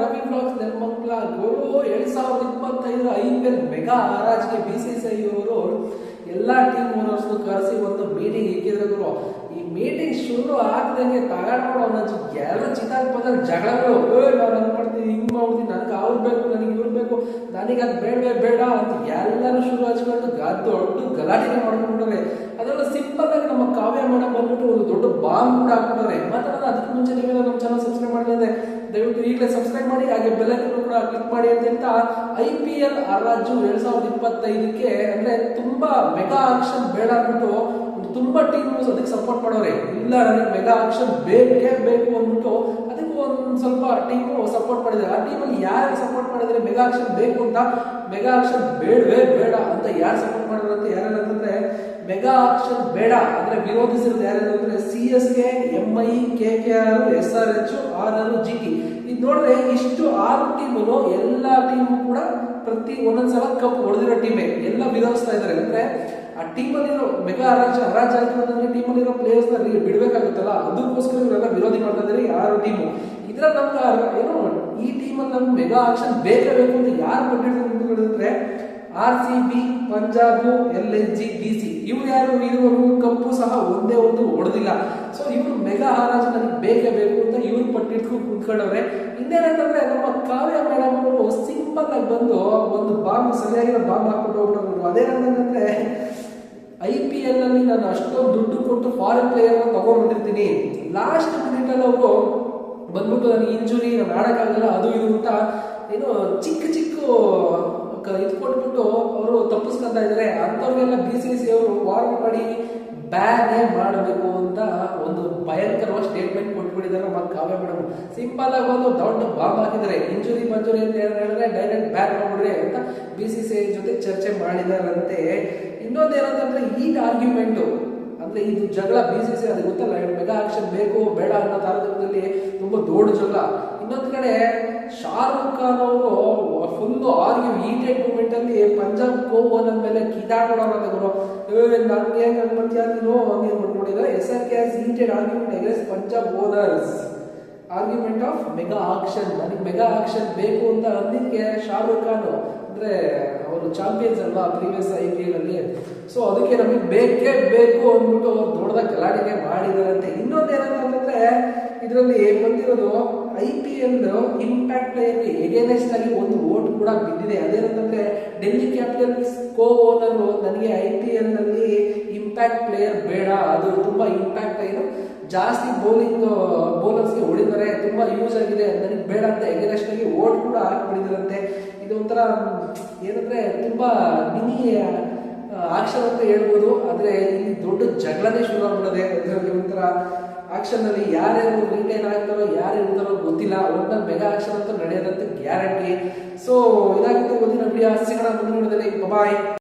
Ravi blogs Nelamangala ಗೋಳು ಎರಡ್ ಸಾವಿರದ ಇಪ್ಪತ್ತೈದು ಐ ಪಿ ಎಲ್ ಮೆಗಾ ಹರಾಜಿಗೆ ಬಿ ಸಿ ಸಿ ಐ ಅವರು ಎಲ್ಲ ಟೀಮ್ ಓನರ್ಸ್ ಕರೆಸಿ ಒಂದು ಮೀಟಿಂಗ್ ಇಕ್ಕಿದ್ರು ಈ ಮೀಟಿಂಗ್ ಶುರು ಆಗ್ದಂಗೆ ತಗೊಂಡು ಅನ್ನೋ ಎಲ್ಲ ಚಿತ್ತಾಗ ಬಂದಾಗ ಜಗಳಗಳು. ನಾನು ಮಾಡ್ತೀನಿ ಹಿಂಗ್ ಮಾಡ್ತೀನಿ ನನಗೆ ಅವ್ರು ಬೇಕು, ನನಗೆ ಇವ್ರು ಬೇಕು, ನನಗೆ ಅದು ಬೇಡ ಬೇಡ ಅಂತ ಎಲ್ಲರೂ ಶುರು ಹಚ್ಕೊಂಡು ದೊಡ್ಡ ಗಲಾಟೆ ಮಾಡ್ಕೊಂಡ್ರೆ ಅದೆಲ್ಲ ಸಿಂಪಲ್ ಆಗಿ ನಮ್ಮ ಕಾವ್ಯ ಮೇಡಮ್ ಬಂದ್ಬಿಟ್ಟು ಒಂದು ದೊಡ್ಡ ಬಾಂಬ್ ಕೂಡ ಹಾಕ್ಬಿಟ್ಟಾರೆ ಮತ್ತೆ ಅದಕ್ಕೆ ಮುಂಚೆ ನೀವು ನಮ್ಮ ಚಾನಲ್ ಸಬ್ಸ್ಕ್ರೈಬ್ ದಯವಿಟ್ಟು ಈಗಲೇ ಸಬ್ಸ್ಕ್ರೈಬ್ ಮಾಡಿ, ಹಾಗೆ ಬೆಲ್ಲಕ್ಕೂ ಕೂಡ ಕ್ಲಿಕ್ ಮಾಡಿ ಅಂತ ಐ ಪಿ ಎಲ್ ಹರಾಜು ಎರಡ್ ಸಾವಿರದ ಇಪ್ಪತ್ತೈದಕ್ಕೆ ಅಂದ್ರೆ ತುಂಬಾ ಮೆಗಾ ಆಕ್ಷನ್ ಬೇಡ ಅಂದ್ಬಿಟ್ಟು ತುಂಬಾ ಟೀಮ್ ಅದಕ್ಕೆ ಸಪೋರ್ಟ್ ಮಾಡೋರೆ. ಇಲ್ಲ, ನನಗೆ ಮೆಗಾ ಆಕ್ಷನ್ ಬೇಕೇ ಬೇಕು ಅಂದ್ಬಿಟ್ಟು ಸ್ವಲ್ಪ ಟೀಮ್ ಸಪೋರ್ಟ್ ಮಾಡಿದ್ದಾರೆ ಆ ಟೀಮಲ್ಲಿ ಯಾರು ಸಪೋರ್ಟ್ ಮಾಡಿದ್ರೆ ಮೆಗಾ ಆಕ್ಷನ್ ಬೇಕು ಅಂತ ಮೆಗಾ ಆಕ್ಷನ್ ಬೇಡವೇ ಬೇಡ ಅಂತ ಯಾರು ಸಪೋರ್ಟ್ ಮಾಡಿದ್ರು ಅಂತ ಯಾರು ಅಂತಂದ್ರೆ ಮೆಗಾ ಆಕ್ಷನ್ ಬೇಡ. ಅಂದ್ರೆ ವಿರೋಧಿಸಿರೋದು ಯಾರು ಅಂದ್ರೆ C S K M I K K R S R H R R G T ಇದು ನೋಡಿದ್ರೆ ಇಷ್ಟು ಆರು ಟೀಮು ಎಲ್ಲ ಟೀಮು ಕೂಡ ಪ್ರತಿ ಒಂದೊಂದ್ಸಲ ಕಪ್ ಹೊಡೆದಿರೋ ಟೀಮೇ ಎಲ್ಲ ವಿರೋಧಿಸ್ತಾ ಇದ್ದಾರೆ ಅಂದ್ರೆ ಆ ಟೀಮಲ್ಲಿರೋ ಮೆಗಾ ಹರಾಜ್ ಹರಾಜ್ ಟೀಮ್ ಟೀಮಲ್ಲಿರೋ ಪ್ಲೇಯರ್ಸ್ ಬಿಡ್ಬೇಕಾಗುತ್ತಲ್ಲ? ಅದಕ್ಕೋಸ್ಕರ ಇವರೆಲ್ಲ ವಿರೋಧಿ ಮಾಡ್ತಾ ಇದ್ದಾರೆ ಯಾರು ಟೀಮು ಇದ್ರ ನಮ್ಗೆ ಏನು ಈ ಟೀಮಲ್ಲಿ ನಮ್ಗೆ ಮೆಗಾ ಆಕ್ಷನ್ ಬೇಕೇ ಬೇಕು ಅಂತ ಯಾರು ಕೊಟ್ಟಿರ್ತಾರೆ R C B Punjab L S G D C ಇವ್ರು ಯಾರು ಇದುವರೆಗೂ ಕಪ್ಪು ಸಹ ಒಂದೇ ಒಂದು ಹೊಡೆದಿಲ್ಲ ಸೊ ಇವರು ಮೆಗಾ ಹರಾಜು ನನಗೆ ಬೇಕೇ ಬೇಕು ಅಂತ ಇವ್ರು ಪಟ್ಟಿಟ್ಕೊಂಡು ಕುತ್ಕೊಂಡವ್ರೆ ಇನ್ನೇನಂತಂದ್ರೆ, ನಮ್ಮ ಕಾವ್ಯ ಮೇಡಮ್ ಅವರು ಸಿಂಪಲ್ ಆಗಿ ಬಂದು ಒಂದು ಬಾಂಬ್ ಸರಿಯಾಗಿರೋ ಬಾಂಬ್ ಹಾಕ್ಬಿಟ್ಟು ಹೋಗ್ಬಿಟ್ಟು ಅದೇನಂತಂದ್ರೆ ಐ ಪಿ ಎಲ್ ಅಲ್ಲಿ ನಾನು ಅಷ್ಟೊಂದು ದುಡ್ಡು ಕೊಟ್ಟು ಫಾರಿನ್ ಪ್ಲೇಯರ್ ತಗೊಂಡ್ಬಿಟ್ಟಿರ್ತೀನಿ ಲಾಸ್ಟ್ ಮಿನಿಟ್ ಅಲ್ಲಿ ಅವರು ಬಂದ್ಬಿಟ್ಟು ನನಗೆ ಇಂಜುರಿ ನಾನು ಆಡೋಕ್ಕಾಗಲ್ಲ ಅದು ಇದು ಅಂತ ಏನು ಚಿಕ್ಕ ಚಿಕ್ಕ ಇದು ಕೊಟ್ಬಿಟ್ಟು ಅವರು ತಪ್ಪಿಸ್ಕೊಂತ ಇದ್ದಾರೆ ಅಂಥವ್ರಿಗೆಲ್ಲ ಬಿ ಸಿ ಸಿ ಅವರು ವಾರ್ನ್ ಮಾಡಿ ಬ್ಯಾನೇ ಮಾಡಬೇಕು ಅಂತ ಒಂದು ಭಯಂಕರವಾದ ಸ್ಟೇಟ್ಮೆಂಟ್ ಕೊಟ್ಬಿಟ್ಟಿದ್ದಾರೆ ಮತ್ತು ಕಾವ್ಯ ಮೇಡಮ್. ಸಿಂಪಲ್ ಆಗಿ ಒಂದು ದೊಡ್ಡ ಬಾಂಬ್ ಹಾಕಿದ್ದಾರೆ. ಇಂಜುರಿ ಮಂಜುರಿ ಅಂತ ಹೇಳಿದ್ರೆ ಡೈರೆಕ್ಟ್ ಬ್ಯಾನ್ ಮಾಡ್ಬಿಡ್ರಿ ಅಂತ ಬಿ ಸಿ ಸಿ ಜೊತೆ ಚರ್ಚೆ ಮಾಡಿದಾರಂತೆ. ಇನ್ನೊಂದೇನಂತಂದ್ರೆ ಈ ಆರ್ಗ್ಯುಮೆಂಟು ಅಂದ್ರೆ ಇದು ಜಗಳ ಬಿ ಸಿ ಸಿ ಅದು ಗೊತ್ತಲ್ಲ ಇನ್ನೊಂದ್ ಕಡೆ ಶಾರುಖ್ ಖಾನ್ ಅವರು ಫುಲ್ ಆರ್ಗ್ಯೂ ಈಟೆಡ್ ಮೂಮೆಂಟ್ ಅಲ್ಲಿ ಪಂಜಾಬ್ ಕೋವನ್ ಮೇಲೆ ಕಿದಾಡೋಣ ಗುರು ಏ ನನ್ಗೆ ಹೆಂಗ್ ಅನ್ಕೊಂತೀಯ ನೀನು? ಹಂಗೆ ಮಾಡ್ಕೊಂಡಿದ್ದಾರೆ S R K heated argument against Punjab owners argument of mega auction ನನಗೆ ಮೆಗಾ ಆಕ್ಷನ್ ಬೇಕು ಅಂತ ಅಂದಿದ್ದಕ್ಕೆ ಶಾರುಖ್ ಖಾನ್ ಅಂದ್ರೆ ಅವರು ಚಾಂಪಿಯನ್ಸ್ ಅಲ್ವಾ ಪ್ರೀವಿಯಸ್ ಐ ಪಿ ಎಲ್ ಅಲ್ಲಿ. ಸೊ ಅದಕ್ಕೆ ನಮಗೆ ಬೇಕೇ ಬೇಕು ಅಂದ್ಬಿಟ್ಟು ದೊಡ್ಡದಾಗಿ ಗಲಾಟೆಗೆ ಮಾಡಿದಾರಂತೆ ಇನ್ನೊಂದು ಏನಂತಂದ್ರೆ ಇದರಲ್ಲಿ ಬಂದಿರೋದು ಐ ಪಿ ಎಲ್ ಇಂಪ್ಯಾಕ್ಟ್ ಪ್ಲೇಯರ್ಗೆ ಎಗೇನೆಸ್ಟ್ ಆಗಿ ಒಂದು ಓಟ್ ಕೂಡ ಬಿದ್ದಿದೆ. ಅದೇನಂತಂದ್ರೆ ಡೆಲ್ಲಿ ಕ್ಯಾಪಿಟಲ್ಸ್ ಕೋ ಓನರ್ ನನಗೆ ಐ ಪಿ ಎಲ್ನಲ್ಲಿ ಇಂಪ್ಯಾಕ್ಟ್ ಪ್ಲೇಯರ್ ಬೇಡ. ಅದು ತುಂಬಾ ಇಂಪ್ಯಾಕ್ಟ್ ಏನು ಜಾಸ್ತಿ ಬೌಲಿಂಗ್ ಬೌಲರ್ಸ್ಗೆ ಹೊಡಿತಾರೆ. ತುಂಬಾ ಯೂಸ್ ಆಗಿದೆ. ನನಗೆ ಬೇಡ ಅಂತ ಎಗೇನೆಸ್ಟ್ ಆಗಿ ಓಟ್ ಕೂಡ ಹಾಕ್ಬಿಟ್ಟಿದಾರಂತೆ. ಇದು ಒಂಥರ ಏನಂದ್ರೆ ತುಂಬಾ ಮಿನಿ ಆಕ್ಷನ್ ಅಂತ ಹೇಳ್ಬೋದು. ಆದ್ರೆ ಇಲ್ಲಿ ದೊಡ್ಡ ಜಗಳನೇ ಶುರು ಆಕ್ಷನ್ ಅಲ್ಲಿ ಯಾರ್ಯಾರು ರಿಟೈನ್ ಆಗ್ತಾರೋ, ಯಾರು ಇರ್ತಾರೋ ಗೊತ್ತಿಲ್ಲ. ಒಟ್ಟ ಮೆಗಾ ಆಕ್ಷನ್ ಅಂತ ನಡೆಯೋದಂತ ಗ್ಯಾರಂಟಿ ಸೊ ಇದಾಗಿತ್ತು ಒಂದಿನ ವಿಡಿಯೋ ಸಿಗೋಣ ಮುಂದಿನ ಬಾಯ್